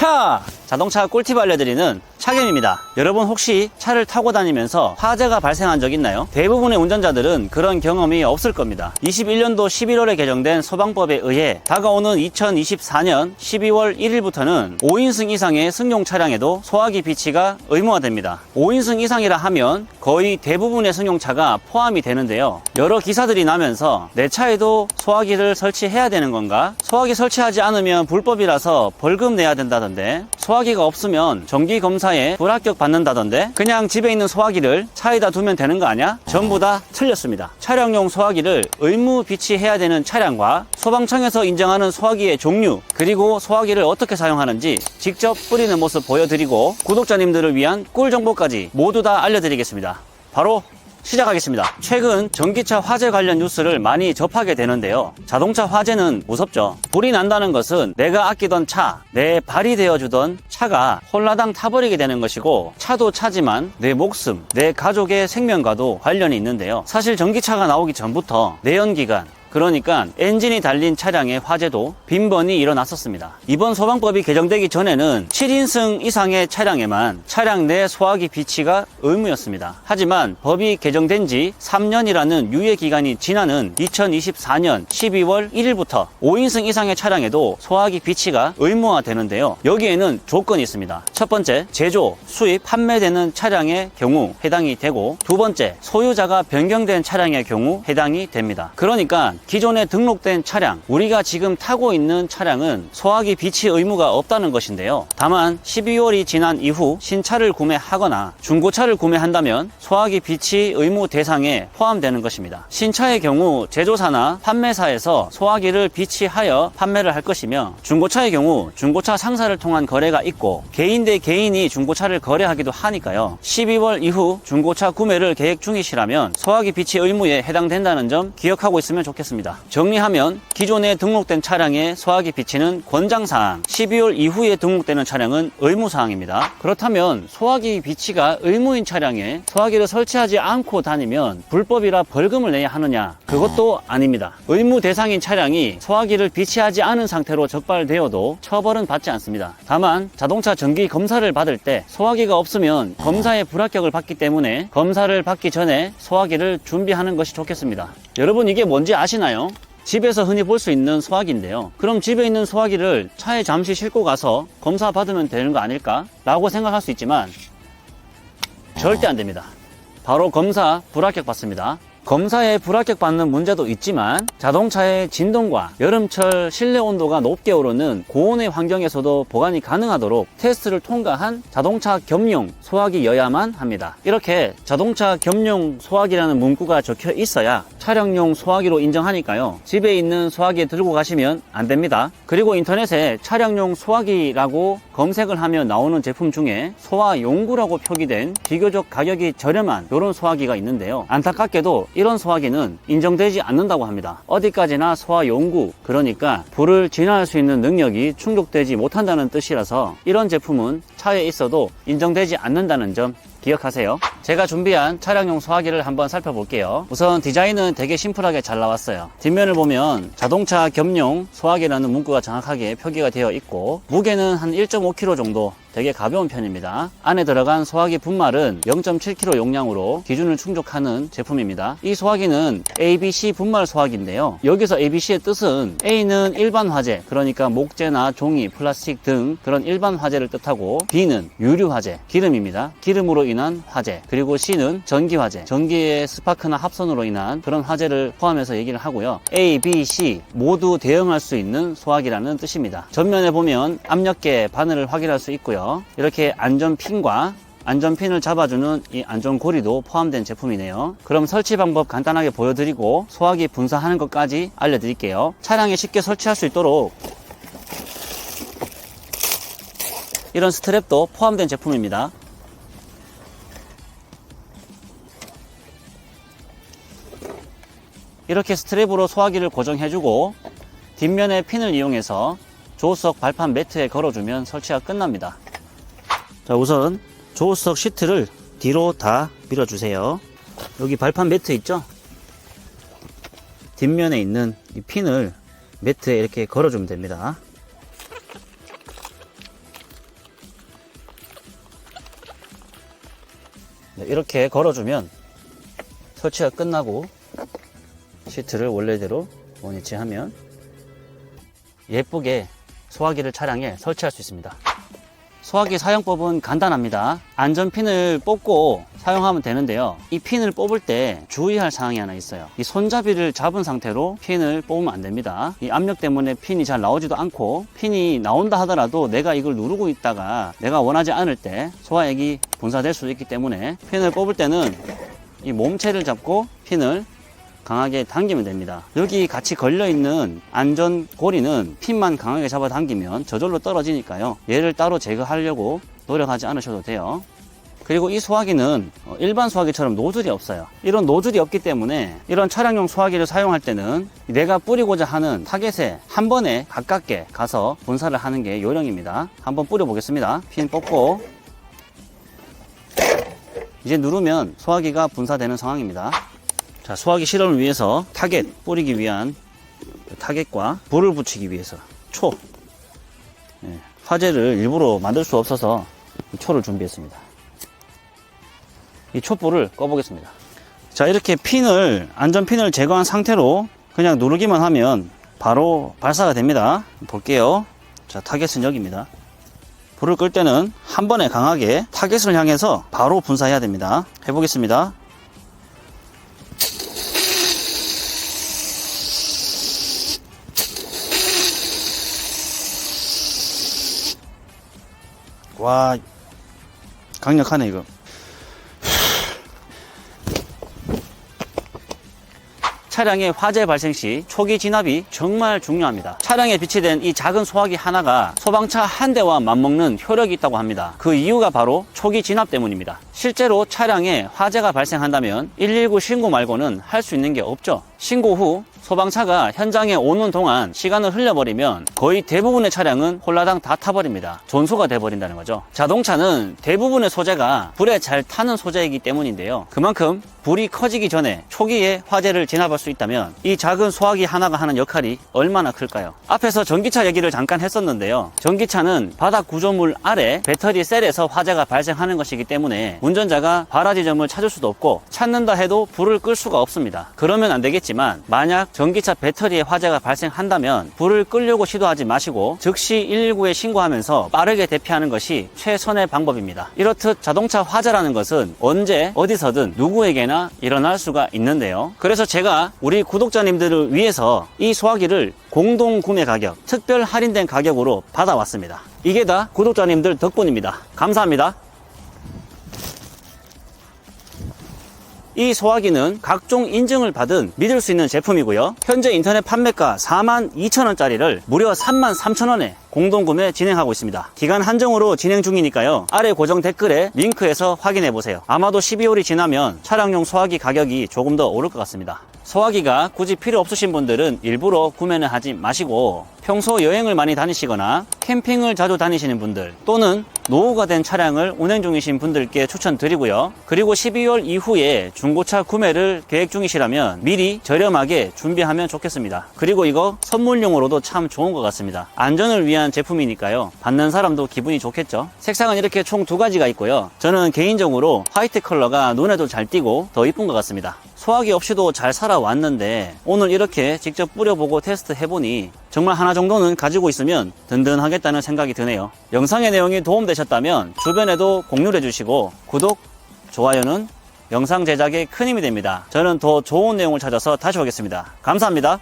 차! 자동차 꿀팁 알려드리는 차겜입니다. 여러분 혹시 차를 타고 다니면서 화재가 발생한 적 있나요? 대부분의 운전자들은 그런 경험이 없을 겁니다. 21년도 11월에 개정된 소방법에 의해 다가오는 2024년 12월 1일부터는 5인승 이상의 승용 차량에도 소화기 비치가 의무화됩니다. 5인승 이상이라 하면 거의 대부분의 승용차가 포함이 되는데요. 여러 기사들이 나면서 내 차에도 소화기를 설치해야 되는 건가? 소화기 설치하지 않으면 불법이라서 벌금 내야 된다던데 소화기가 없으면 정기 검사 에 불합격 받는다던데 그냥 집에 있는 소화기를 차에다 두면 되는 거 아니야? 전부 다 틀렸습니다. 차량용 소화기를 의무 비치해야 되는 차량과 소방청에서 인정하는 소화기의 종류 그리고 소화기를 어떻게 사용하는지 직접 뿌리는 모습 보여드리고 구독자님들을 위한 꿀 정보까지 모두 다 알려드리겠습니다. 바로 시작하겠습니다. 최근 전기차 화재 관련 뉴스를 많이 접하게 되는데요. 자동차 화재는 무섭죠. 불이 난다는 것은 내가 아끼던 차, 내 발이 되어주던 차가 홀라당 타버리게 되는 것이고 차도 차지만 내 목숨, 내 가족의 생명과도 관련이 있는데요. 사실 전기차가 나오기 전부터 내연기관, 그러니까 엔진이 달린 차량의 화재도 빈번히 일어났었습니다. 이번 소방법이 개정되기 전에는 7인승 이상의 차량에만 차량 내 소화기 비치가 의무였습니다. 하지만 법이 개정된 지 3년이라는 유예 기간이 지나는 2024년 12월 1일부터 5인승 이상의 차량에도 소화기 비치가 의무화되는데요. 여기에는 조건이 있습니다. 첫 번째, 제조, 수입, 판매되는 차량의 경우 해당이 되고 두 번째, 소유자가 변경된 차량의 경우 해당이 됩니다. 그러니까 기존에 등록된 차량, 우리가 지금 타고 있는 차량은 소화기 비치 의무가 없다는 것인데요. 다만 12월이 지난 이후 신차를 구매하거나 중고차를 구매한다면 소화기 비치 의무 대상에 포함되는 것입니다. 신차의 경우 제조사나 판매사에서 소화기를 비치하여 판매를 할 것이며 중고차의 경우 중고차 상사를 통한 거래가 있고 개인 대 개인이 중고차를 거래하기도 하니까요. 12월 이후 중고차 구매를 계획 중이시라면 소화기 비치 의무에 해당된다는 점 기억하고 있으면 좋겠습니다. 정리하면 기존에 등록된 차량의 소화기 비치는 권장사항, 12월 이후에 등록되는 차량은 의무사항입니다. 그렇다면 소화기 비치가 의무인 차량에 소화기를 설치하지 않고 다니면 불법이라 벌금을 내야 하느냐? 그것도 아닙니다. 의무 대상인 차량이 소화기를 비치하지 않은 상태로 적발되어도 처벌은 받지 않습니다. 다만 자동차 정기 검사를 받을 때 소화기가 없으면 검사에 불합격을 받기 때문에 검사를 받기 전에 소화기를 준비하는 것이 좋겠습니다. 여러분 이게 뭔지 아시나요? 집에서 흔히 볼 수 있는 소화기인데요. 그럼 집에 있는 소화기를 차에 잠시 싣고 가서 검사 받으면 되는 거 아닐까? 라고 생각할 수 있지만 절대 안 됩니다. 바로 검사 불합격 받습니다. 검사에 불합격 받는 문제도 있지만 자동차의 진동과 여름철 실내 온도가 높게 오르는 고온의 환경에서도 보관이 가능하도록 테스트를 통과한 자동차 겸용 소화기여야만 합니다. 이렇게 자동차 겸용 소화기라는 문구가 적혀 있어야 차량용 소화기로 인정하니까요. 집에 있는 소화기 들고 가시면 안 됩니다. 그리고 인터넷에 차량용 소화기라고 검색을 하면 나오는 제품 중에 소화용구라고 표기된 비교적 가격이 저렴한 이런 소화기가 있는데요. 안타깝게도 이런 소화기는 인정되지 않는다고 합니다. 어디까지나 소화용구, 그러니까 불을 진화할 수 있는 능력이 충족되지 못한다는 뜻이라서 이런 제품은 차에 있어도 인정되지 않는다는 점 기억하세요. 제가 준비한 차량용 소화기를 한번 살펴볼게요. 우선 디자인은 되게 심플하게 잘 나왔어요. 뒷면을 보면 자동차 겸용 소화기라는 문구가 정확하게 표기가 되어 있고 무게는 한 1.5kg 정도 되게 가벼운 편입니다. 안에 들어간 소화기 분말은 0.7kg 용량으로 기준을 충족하는 제품입니다. 이 소화기는 ABC 분말 소화기인데요. 여기서 ABC의 뜻은 A는 일반 화재, 그러니까 목재나 종이, 플라스틱 등 그런 일반 화재를 뜻하고 B는 유류 화재, 기름입니다. 기름으로 인한 화재. 그리고 C는 전기 화재, 전기의 스파크나 합선으로 인한 그런 화재를 포함해서 얘기를 하고요. A, B, C 모두 대응할 수 있는 소화기라는 뜻입니다. 전면에 보면 압력계 바늘을 확인할 수 있고요. 이렇게 안전핀과 안전핀을 잡아주는 이 안전고리도 포함된 제품이네요. 그럼 설치 방법 간단하게 보여드리고 소화기 분사하는 것까지 알려드릴게요. 차량에 쉽게 설치할 수 있도록 이런 스트랩도 포함된 제품입니다. 이렇게 스트랩으로 소화기를 고정해주고 뒷면에 핀을 이용해서 조수석 발판 매트에 걸어주면 설치가 끝납니다. 자 우선 조수석 시트를 뒤로 다 밀어주세요. 여기 발판 매트 있죠? 뒷면에 있는 이 핀을 매트에 이렇게 걸어주면 됩니다. 네, 이렇게 걸어주면 설치가 끝나고 시트를 원래대로 원위치하면 예쁘게 소화기를 차량에 설치할 수 있습니다. 소화기 사용법은 간단합니다. 안전핀을 뽑고 사용하면 되는데요. 이 핀을 뽑을 때 주의할 사항이 하나 있어요. 이 손잡이를 잡은 상태로 핀을 뽑으면 안 됩니다. 이 압력 때문에 핀이 잘 나오지도 않고 핀이 나온다 하더라도 내가 이걸 누르고 있다가 내가 원하지 않을 때 소화액이 분사될 수 있기 때문에 핀을 뽑을 때는 이 몸체를 잡고 핀을 강하게 당기면 됩니다. 여기 같이 걸려있는 안전 고리는 핀만 강하게 잡아 당기면 저절로 떨어지니까요. 얘를 따로 제거하려고 노력하지 않으셔도 돼요. 그리고 이 소화기는 어, 일반 소화기처럼 노즐이 없어요. 이런 노즐이 없기 때문에 이런 차량용 소화기를 사용할 때는 내가 뿌리고자 하는 타겟에 한 번에 가깝게 가서 분사를 하는 게 요령입니다. 한번 뿌려보겠습니다. 핀 뽑고 이제 누르면 소화기가 분사되는 상황입니다. 자, 소화기 실험을 위해서 타겟 뿌리기 위한 타겟과 불을 붙이기 위해서 초 예, 화재를 일부러 만들 수 없어서 이 초를 준비했습니다. 이 촛불을 꺼보겠습니다. 자, 이렇게 핀을 안전핀을 제거한 상태로 그냥 누르기만 하면 바로 발사가 됩니다. 볼게요. 자, 타겟은 여기입니다. 불을 끌 때는 한 번에 강하게 타겟을 향해서 바로 분사해야 됩니다. 해보겠습니다. 와, 강력하네, 이거. 차량의 화재 발생 시 초기 진압이 정말 중요합니다. 차량에 비치된 이 작은 소화기 하나가 소방차 한 대와 맞먹는 효력이 있다고 합니다. 그 이유가 바로 초기 진압 때문입니다. 실제로 차량에 화재가 발생한다면 119 신고 말고는 할 수 있는 게 없죠. 신고 후 소방차가 현장에 오는 동안 시간을 흘려버리면 거의 대부분의 차량은 홀라당 다 타버립니다. 전소가 돼버린다는 거죠. 자동차는 대부분의 소재가 불에 잘 타는 소재이기 때문인데요. 그만큼 불이 커지기 전에 초기에 화재를 진압할 수 있다면 이 작은 소화기 하나가 하는 역할이 얼마나 클까요? 앞에서 전기차 얘기를 잠깐 했었는데요. 전기차는 바닥 구조물 아래 배터리 셀에서 화재가 발생하는 것이기 때문에 운전자가 발화 지점을 찾을 수도 없고 찾는다 해도 불을 끌 수가 없습니다. 그러면 안 되겠지만 만약 전기차 배터리에 화재가 발생한다면 불을 끌려고 시도하지 마시고 즉시 119에 신고하면서 빠르게 대피하는 것이 최선의 방법입니다. 이렇듯 자동차 화재라는 것은 언제 어디서든 누구에게나 일어날 수가 있는데요. 그래서 제가 우리 구독자님들을 위해서 이 소화기를 공동 구매 가격, 특별 할인된 가격으로 받아왔습니다. 이게 다 구독자님들 덕분입니다. 감사합니다. 이 소화기는 각종 인증을 받은 믿을 수 있는 제품이고요. 현재 인터넷 판매가 42,000원짜리를 무려 33,000원에 공동구매 진행하고 있습니다. 기간 한정으로 진행 중이니까요. 아래 고정 댓글에 링크에서 확인해 보세요. 아마도 12월이 지나면 차량용 소화기 가격이 조금 더 오를 것 같습니다. 소화기가 굳이 필요 없으신 분들은 일부러 구매는 하지 마시고 평소 여행을 많이 다니시거나 캠핑을 자주 다니시는 분들 또는 노후가 된 차량을 운행 중이신 분들께 추천드리고요. 그리고 12월 이후에 중고차 구매를 계획 중이시라면 미리 저렴하게 준비하면 좋겠습니다. 그리고 이거 선물용으로도 참 좋은 것 같습니다. 안전을 위한 제품이니까요. 받는 사람도 기분이 좋겠죠. 색상은 이렇게 총 두 가지가 있고요. 저는 개인적으로 화이트 컬러가 눈에도 잘 띄고 더 이쁜 것 같습니다. 소화기 없이도 잘 살아왔는데 오늘 이렇게 직접 뿌려보고 테스트 해보니 정말 하나 정도는 가지고 있으면 든든하겠다는 생각이 드네요. 영상의 내용이 도움되셨다면 주변에도 공유해 주시고 구독, 좋아요는 영상 제작에 큰 힘이 됩니다. 저는 더 좋은 내용을 찾아서 다시 오겠습니다. 감사합니다.